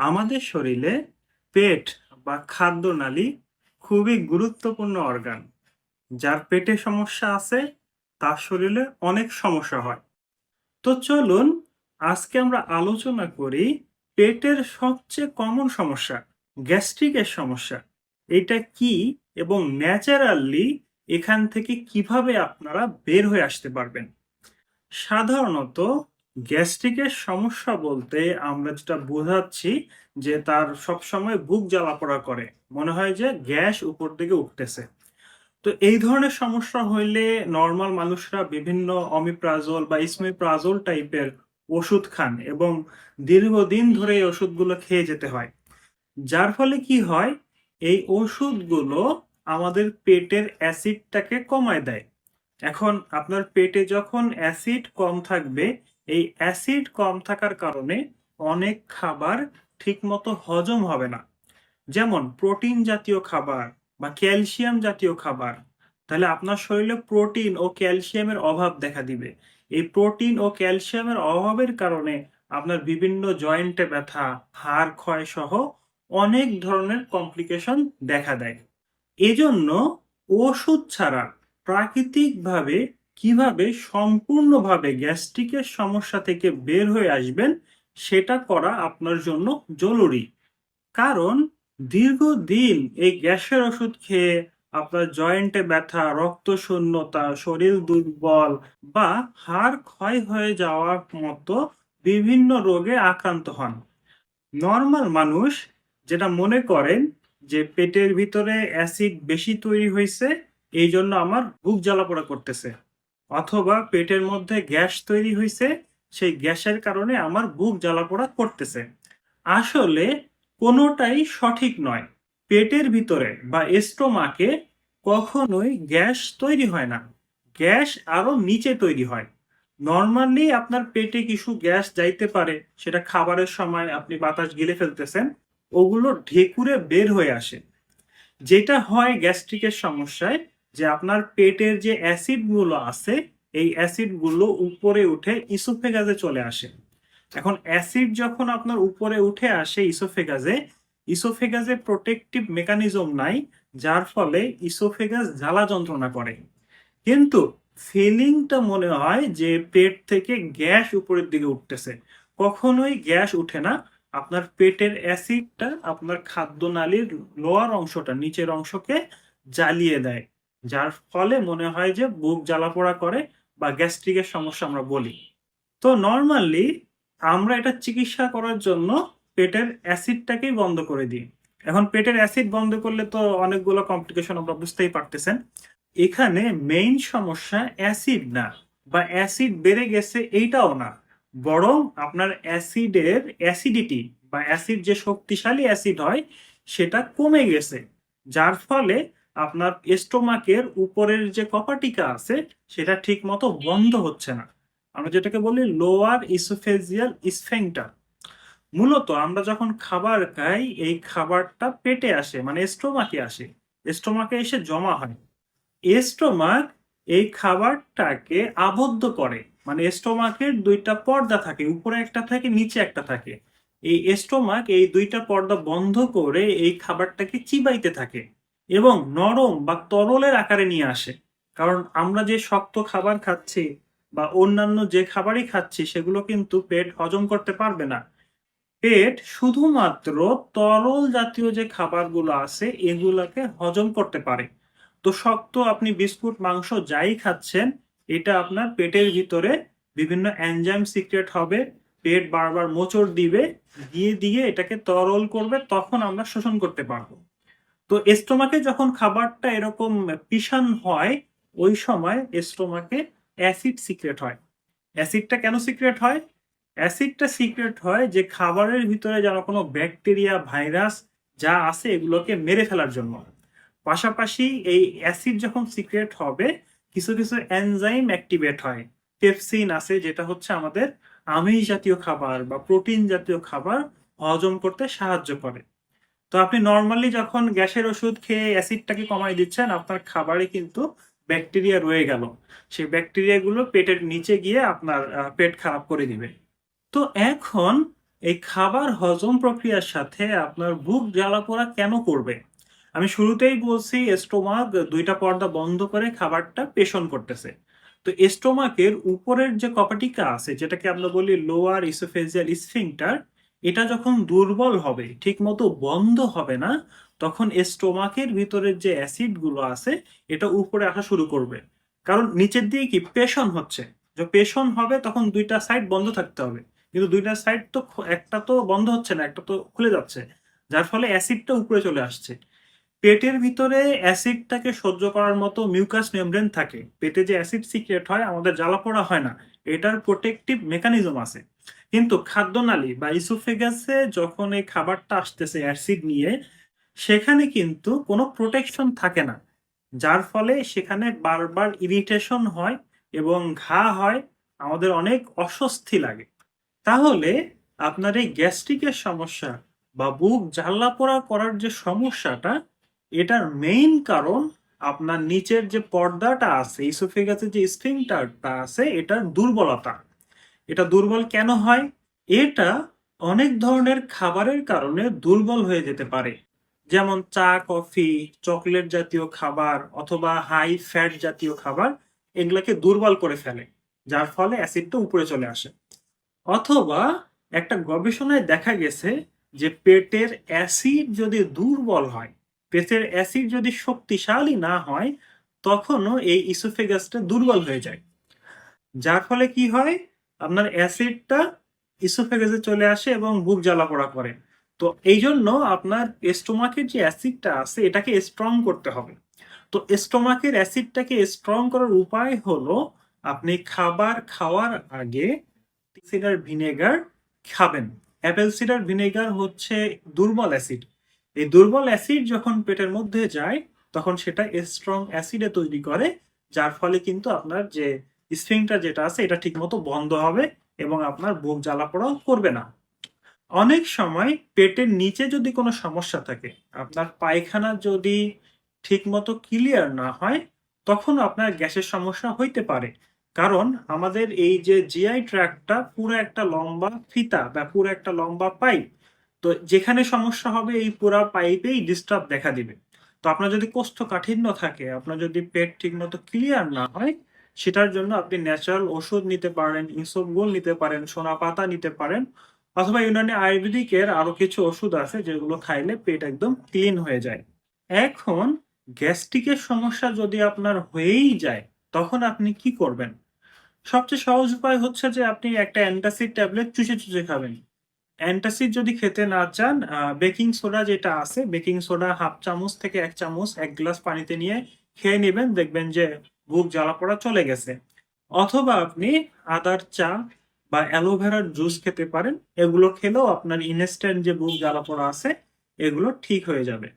আমাদের শরীরে পেট বা খাদ্যনালী খুবই গুরুত্বপূর্ণ অর্গান যার পেটে সমস্যা আছে, তার শরীরে অনেক সমস্যা হয়। তো চলুন, আজকে আমরা আলোচনা করি পেটের সবচেয়ে কমন সমস্যা গ্যাস্ট্রিকের সমস্যা। এটা কি এবং ন্যাচারালি এখান থেকে কীভাবে আপনারা বের হয়ে আসতে পারবেন? সাধারণত গ্যাস্ট্রিকের সমস্যা বলতে আমরা যেটা বোঝাচ্ছি যে তার সবসময় বুক জ্বালাপোড়া করে। মনে হয় যে গ্যাস উপর দিকে উঠতেছে। তো এই ধরনের সমস্যা হইলে নর্মাল মানুষরা বিভিন্ন অমিপ্রাজল বা ইসমিপ্রাজল টাইপের ওষুধ খান এবং দীর্ঘদিন ধরে এই ওষুধগুলো খেয়ে যেতে হয়। যার ফলে কি হয়? এই ওষুধগুলো আমাদের পেটের অ্যাসিডটাকে কমায় দেয়। এখন আপনার পেটে যখন অ্যাসিড কম থাকবে এই অ্যাসিড কম থাকার কারণে অনেক খাবার ঠিকমতো হজম হবে না। যেমন প্রোটিন জাতীয় খাবার বা ক্যালসিয়াম জাতীয় খাবার। তাহলে আপনার শরীরে প্রোটিন ও ক্যালসিয়ামের অভাব দেখা দিবে। এই প্রোটিন ও ক্যালসিয়ামের অভাবের কারণে আপনার বিভিন্ন জয়েন্টে ব্যথা, হাড় ক্ষয় সহ অনেক ধরনের কমপ্লিকেশন দেখা দেয়। এজন্য ওষুধ ছাড়া প্রাকৃতিকভাবে কীভাবে সম্পূর্ণভাবে গ্যাস্ট্রিকের সমস্যা থেকে বের হয়ে আসবেন সেটা করা আপনার জন্য জরুরি। কারণ দীর্ঘদিন এই গ্যাসের ওষুধ খেয়ে আপনার জয়েন্টে ব্যথা রক্ত শূন্যতা শরীর দুর্বল বা হাড় ক্ষয় হয়ে যাওয়ার মতো বিভিন্ন রোগে আক্রান্ত হন। নর্মাল মানুষ যেটা মনে করেন যে পেটের ভিতরে অ্যাসিড বেশি তৈরি হয়েছে এই জন্য আমার বুক জ্বালাপোড়া করতেছে। অথবা পেটের মধ্যে গ্যাস তৈরি হয়েছে সেই গ্যাসের কারণে আমার বুক জ্বালাপোড়া করতেছে। আসলে কোনোটাই সঠিক নয়। পেটের ভিতরে বা স্টোমাকে কখনোই গ্যাস তৈরি হয় না। গ্যাস আরও নিচে তৈরি হয়। নর্মালি আপনার পেটে কিছু গ্যাস যাইতে পারে, সেটা খাবারের সময় আপনি বাতাস গিলে ফেলতেছেন, ওগুলো ঢেকুরে বের হয়ে আসে। যেটা হয় গ্যাস্ট্রিকের সমস্যায় যে আপনার পেটের যে অ্যাসিডগুলো আছে, এই অ্যাসিডগুলো উপরে উঠে ইসোফেগাজে চলে আসে। এখন অ্যাসিড যখন আপনার উপরে উঠে আসে ইসোফেগাজে ইসোফেগাজে প্রোটেকটিভ মেকানিজম নাই, যার ফলে ইসোফেগাস জ্বালা যন্ত্রণা করে। কিন্তু ফিলিংটা মনে হয় যে পেট থেকে গ্যাস উপরের দিকে উঠতেছে। কখনোই গ্যাস উঠে না। আপনার পেটের অ্যাসিডটা আপনার খাদ্যনালীর লোয়ার অংশটা, নিচের অংশকে জ্বালিয়ে দেয়। যার ফলে মনে হয় যে বুক জ্বালাপোড়া করে বা গ্যাস্ট্রিকের সমস্যা আমরা বলি। তো নর্মালি আমরা এটা চিকিৎসা করার জন্য পেটের অ্যাসিডটাকেই বন্ধ করে দিই। এখন পেটের অ্যাসিড বন্ধ করলে তো অনেকগুলো কমপ্লিকেশন আমরা বুঝতেই পারতেছেন। এখানে মেইন সমস্যা অ্যাসিড না বা অ্যাসিড বেড়ে গেছে এইটাও না। বরং আপনার অ্যাসিডের অ্যাসিডিটি বা অ্যাসিড যে শক্তিশালী অ্যাসিড হয় সেটা কমে গেছে। যার ফলে আপনার স্টোমাকের উপরের যে কপাটিকা আছে, সেটা ঠিক মতো বন্ধ হচ্ছে না। আমরা যেটাকে বলি লোয়ার ইসোফেজিয়াল স্ফেংটা মূলত আমরা যখন খাবার খাই, এই খাবারটা পেটে আসে মানে স্টোমাকে আসে। স্টোমাকে এসে জমা হয়। স্টোমাক এই খাবারটাকে আবদ্ধ করে। মানে স্টোমাকের দুইটা পর্দা থাকে, উপরে একটা থাকে, নিচে একটা থাকে। এই স্টোমাক এই দুইটা পর্দা বন্ধ করে এই খাবারটাকে চিবাইতে থাকে। এবং নরম বা তরলের আকারে নিয়ে আসে। কারণ আমরা যে শক্ত খাবার খাচ্ছি বা অন্যান্য যে খাবারই খাচ্ছি, সেগুলো কিন্তু পেট হজম করতে পারবে না। পেট শুধুমাত্র তরল জাতীয় যে খাবারগুলো আছে, এগুলাকে হজম করতে পারে। তো শক্ত আপনি বিস্কুট, মাংস যাই খাচ্ছেন, এটা আপনার পেটের ভিতরে বিভিন্ন এনজাইম সিক্রেট হবে, পেট বারবার মোচড় দিবে, দিয়ে দিয়ে এটাকে তরল করবে, তখন আমরা শোষণ করতে পারব। তো স্টোমাকে যখন খাবারটা এরকম পিষান হয়, ওই সময় স্টোমাকে অ্যাসিড সিক্রেট হয়। অ্যাসিডটা কেন সিক্রেট হয়? অ্যাসিডটা সিক্রেট হয় যে খাবারের ভিতরে যেন কোনো ব্যাকটেরিয়া ভাইরাস যা আছে এগুলোকে মেরে ফেলার জন্য। পাশাপাশি এই অ্যাসিড যখন সিক্রেট হবে, কিছু কিছু এনজাইম অ্যাক্টিভেট হয়। পেপসিন আছে, যেটা হচ্ছে আমাদের আমিষ জাতীয় খাবার বা প্রোটিন জাতীয় খাবার হজম করতে সাহায্য করে। তো আপনি নর্মালি যখন গ্যাসের ওষুধ খেয়ে অ্যাসিডটাকে কমাই দিচ্ছেন, আপনার খাবারে কিন্তু ব্যাকটেরিয়া রয়ে গেল সেই ব্যাকটেরিয়াগুলো পেটের নিচে গিয়ে আপনার পেট খারাপ করে দিবে তো এখন এই খাবার হজম প্রক্রিয়ার সাথে আপনার বুক জ্বালা-পোড়া কেন করবে? আমি শুরুতেই বলছি, স্টোমাক দুইটা পর্দা বন্ধ করে খাবারটা পেষণ করতেছে। তো স্টোমাকের উপরের যে কপাটিকা আছে, যেটাকে আমরা বলি লোয়ার ইসোফেজিয়াল স্ফিংটার এটা যখন দুর্বল হবে, ঠিকমতো বন্ধ হবে না, তখন স্টোমাকের ভিতরের যে অ্যাসিডগুলো আছে, এটা উপরে আসা শুরু করবে। কারণ নিচের দিকে কি? পেশন হচ্ছে। যে পেশন হবে, তখন দুইটা সাইড বন্ধ থাকতে হবে। কিন্তু দুইটা সাইড তো একটা তো বন্ধ হচ্ছে না, একটা তো খুলে যাচ্ছে। যার ফলে অ্যাসিডটা উপরে চলে আসছে। পেটের ভিতরে অ্যাসিডটাকে সহ্য করার মতো মিউকাস মেমব্রেন থাকে। পেটে যে অ্যাসিড সিক্রেট হয়, আমাদের জ্বালাপোড়া হয় না। এটার প্রোটেকটিভ মেকানিজম আছে। কিন্তু খাদ্যনালী বা ইসোফেগাসে যখন এই খাবারটা আসতেছে অ্যাসিড নিয়ে, সেখানে কিন্তু কোনো প্রোটেকশন থাকে না। যার ফলে সেখানে বারবার ইরিটেশন হয় এবং ঘা হয়, আমাদের অনেক অস্বস্তি লাগে। তাহলে আপনার এই গ্যাস্ট্রিকের সমস্যা বা বুক জ্বালা পোড়া করার যে সমস্যাটা, এটার মেইন কারণ আপনার নিচের যে পর্দাটা আছে, ইসোফেগাসের যে স্ফিংটারটা আছে, এটার দুর্বলতা। এটা দুর্বল কেন হয়? এটা অনেক ধরনের খাবারের কারণে দুর্বল হয়ে যেতে পারে। যেমন চা, কফি, চকলেট জাতীয় খাবার অথবা হাই ফ্যাট জাতীয় খাবার এগুলাকে দুর্বল করে ফেলে, যার ফলে অ্যাসিডটা উপরে চলে আসে। অথবা একটা গবেষণায় দেখা গেছে যে পেটের অ্যাসিড যদি দুর্বল হয়, পেটের অ্যাসিড যদি শক্তিশালী না হয়, তখনও এই ইসোফেগাসটা দুর্বল হয়ে যায়। যার ফলে কি হয়? আপনার অ্যাসিডটা ইসোফেগাসে চলে আসে এবং বুক জ্বালা জ্বালাপোড়া করে। তো এই জন্য আপনার স্টোমাকের যে অ্যাসিডটা আছে, এটাকে স্ট্রং করতে হবে। তো স্টোমাকের অ্যাসিডটাকে স্ট্রং করার উপায় হলো, আপনি খাবার খাওয়ার আগে সিডার ভিনেগার খাবেন। অ্যাপেল সিডার ভিনেগার হচ্ছে দুর্বল অ্যাসিড। এই দুর্বল অ্যাসিড যখন পেটের মধ্যে যায়, তখন সেটা স্ট্রং অ্যাসিডে তৈরি করে, যার ফলে কিন্তু আপনার যে স্ফিংটা যেটা আছে, এটা ঠিকমতো বন্ধ হবে এবং আপনার বুক জ্বালা জ্বালাপোড়াও করবে না। অনেক সময় পেটের নিচে যদি কোনো সমস্যা থাকে, আপনার পায়খানা যদি ঠিকমতো ক্লিয়ার না হয়, তখন আপনার গ্যাসের সমস্যা হইতে পারে। কারণ আমাদের এই যে জিআই ট্র্যাকটা পুরো একটা লম্বা ফিতা বা পুরো একটা লম্বা পাইপ, তো যেখানে সমস্যা হবে এই পুরো পাইপেই ডিস্টার্ব দেখা দিবে। তো আপনার যদি কোষ্ঠকাঠিন্য থাকে, আপনার যদি পেট ঠিকমতো ক্লিয়ার না হয় সেটার জন্য আপনি ন্যাচারাল ওষুধ নিতে পারেন ইসবগুল নিতে পারেন, সোনা পাতা নিতে পারেন, অথবা ইউনানি আয়ুর্বেদিকের আরও কিছু ওষুধ আছে যেগুলো খাইলে পেট একদম ক্লিন হয়ে যায়। এখন গ্যাস্ট্রিকের সমস্যা যদি আপনার হয়েই যায়, তখন আপনি কি করবেন? সবচেয়ে সহজ উপায় হচ্ছে যে আপনি একটা অ্যান্টাসিড ট্যাবলেট চুষে চুষে খাবেন। অ্যান্টাসিড যদি খেতে না চান বেকিং সোডা যেটা আছে বেকিং সোডা হাফ চামচ থেকে এক চামচ, এক গ্লাস পানিতে নিয়ে খেয়ে নেবেন, দেখবেন যে বুক জ্বালা পড়া চলে গেছে। অথবা আপনি আদার চা বা অ্যালোভেরার জুস খেতে পারেন, এগুলো খেলেও আপনার ইনস্ট্যান্ট যে বুক জ্বালা পড়া আছে, এগুলো ঠিক হয়ে যাবে।